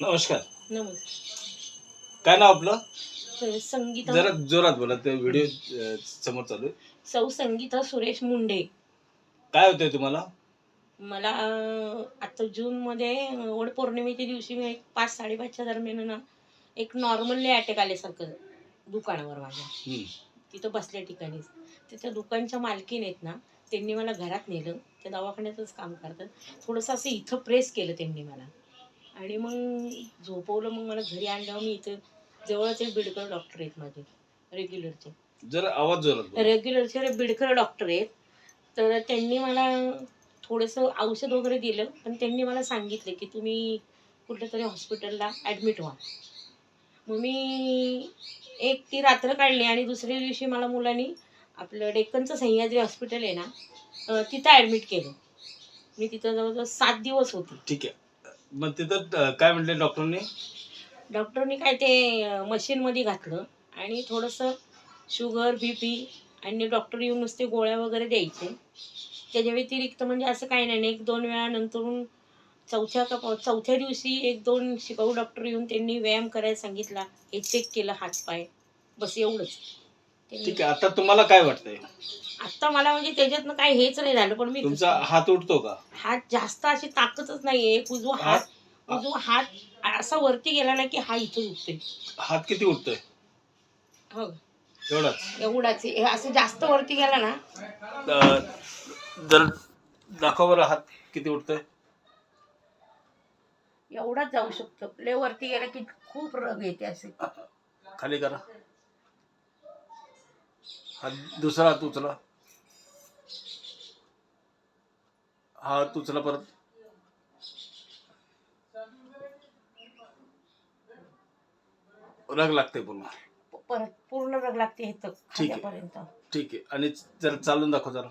नमस्कार. नमस्कार. काय नाव आपलं? संगीता जरा जोरात बोला ते व्हिडिओ अं, समोर चालू आहे. सौ संगीता सुरेश मुंडे. काय होतंय तुम्हाला? मला अं, आता जूनमध्ये अं, वड पौर्णिमेच्या दिवशी मी एक पाच साडेपाचच्या दरम्यान ना एक नॉर्मली अटॅक आल्यासारखं दुकानावर माझ्या. हम्म. तिथं बसल्या ठिकाणीच. तर त्या दुकानच्या मालकीन आहेत ना त्यांनी मला घरात नेलं. त्या दवाखान्यातच काम करतात. थोडंसं असं इथं प्रेस केलं त्यांनी मला. आणि मग झोपवलं मग मला घरी आणलं मी इथं जवळच एक बिडकर डॉक्टर आहेत माझे रेग्युलरचे जरा आवाज. रेग्युलरचे बिडकर डॉक्टर आहेत. तर त्यांनी मला थोडंसं औषध वगैरे दिलं. पण त्यांनी मला सांगितलं की तुम्ही कुठल्या तरी हॉस्पिटलला ॲडमिट व्हा. मग मी एक ती रात्र काढली आणि दुसऱ्या दिवशी मला मुलांनी आपलं डेक्कनचं सह्याद्री हॉस्पिटल आहे ना तिथं ॲडमिट केलं. मी तिथं जवळजवळ सात दिवस होती. ठीक आहे. मग तिथं काय म्हटले डॉक्टरने? डॉक्टरनी काय ते मशीनमध्ये घातलं आणि थोडंसं शुगर बी पी आणि डॉक्टर येऊन नुसते गोळ्या वगैरे द्यायचे. त्याच्या व्यतिरिक्त म्हणजे असं काही नाही एक दोन वेळा नंतरून चौथ्या का चौथ्या दिवशी एक दोन शिकाऊ डॉक्टर येऊन त्यांनी व्यायाम करायला सांगितला. हे चेक केलं हातपाय. बस एवढंच. ठीक आहे आता तुम्हाला काय वाटतंय? आत्ता मला म्हणजे त्याच्यातनं काय हेच नाही झालं पण मी तुमचा हात उठतो का? हात जास्त अशी ताकदच नाहीये. एक उजवा हात उजवा हात असा वरती गेला ना की हा इथं दुखतोय हात किती उठतोय हो. एवढाच? एवढाच आहे. हे असं जास्त वरती गेला ना अं, जर दाखवा बरं हात किती उठतोय एवढाच जाऊ शकतो. लय वरती गेला की खूप रग येते असे. खाली करा. हात दुसरा हात उचला हात उचला परत. रग लागते पुन्हा परत पूर्ण रग लागते हे ठीक आहे. खाल्यापर्यंत ठीक आहे. आणि जरा चालून दाखव जरा.